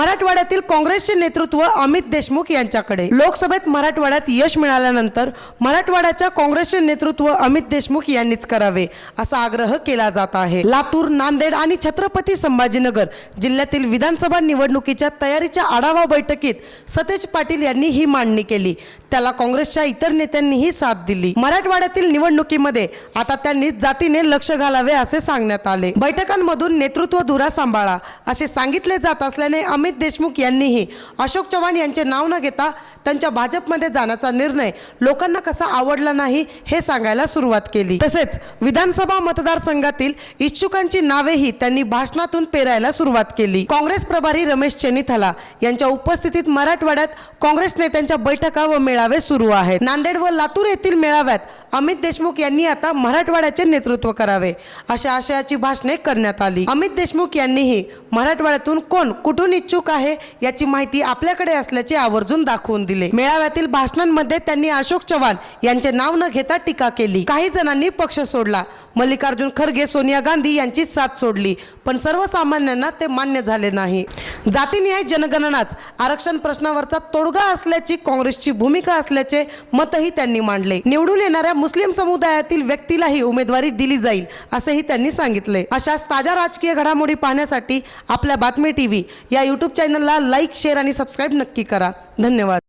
मराठवाड्यातील काँग्रेसचे नेतृत्व अमित देशमुख यांच्याकडे. लोकसभेत मराठवाड्यात यश मिळाल्यानंतर मराठवाड्याच्या काँग्रेसचे नेतृत्व अमित देशमुख यांनीच करावे असा आग्रह केला जात आहे. लातूर नांदेड आणि छत्रपती संभाजीनगर जिल्ह्यातील विधानसभा निवडणुकीच्या तयारीच्या आढावा बैठकीत सतेज पाटील यांनी ही मांडणी केली. त्याला काँग्रेसच्या इतर नेत्यांनीही साथ दिली. मराठवाड्यातील निवडणुकीमध्ये आता त्यांनी जातीने लक्ष घालावे असे सांगण्यात आले. बैठकांमधून नेतृत्व धुरा सांभाळा असे सांगितले जात असल्याने अमित देशमुख यांनीही अशोक चव्हाण यांचे नाव न घेता त्यांच्या भाजपमध्ये जाण्याचा निर्णय लोकांना कसा आवडला नाही हे सांगायला सुरुवात केली. तसेच विधानसभा मतदारसंघातील इच्छुकांची नावेही त्यांनी भाषणातून पेरायला सुरुवात केली. काँग्रेस प्रभारी रमेश चेनिथला यांच्या उपस्थितीत मराठवाड्यात काँग्रेस नेत्यांच्या बैठका व मेळावे सुरू आहेत. नांदेड व लातूर येथील मेळाव्यात अमित देशमुख यांनी आता मराठवाड्याचे नेतृत्व करावे अशा आशयाची भाषणे करण्यात आली. अमित देशमुख यांनीही मराठवाड्यातून कोण कुठून इच्छुक आहे याची माहिती आपल्याकडे असल्याचे आवर्जून दाखवून दिले. मेळाव्यातील भाषणांमध्ये त्यांनी अशोक चव्हाण यांचे नाव न घेता टीका केली. काही जणांनी पक्ष सोडला. मल्लिकार्जुन खरगे सोनिया गांधी यांची साथ सोडली. पण सर्वसामान्यांना ते मान्य झाले नाही. जातीनिहाय जनगणनाच आरक्षण प्रश्नावरचा तोडगा असल्याची काँग्रेसची भूमिका असल्याचे मतही त्यांनी मांडले. निवडून येणाऱ्या मुस्लिम समुदायातील व्यक्तीलाही उमेदवारी दिली जाईल असंही त्यांनी सांगितले अशाच ताज्या राजकीय घडामोडी पाहण्यासाठी आपल्या बातमी टीव्ही या यूट्यूब चॅनलला लाईक शेअर आणि सबस्क्राईब नक्की करा. धन्यवाद.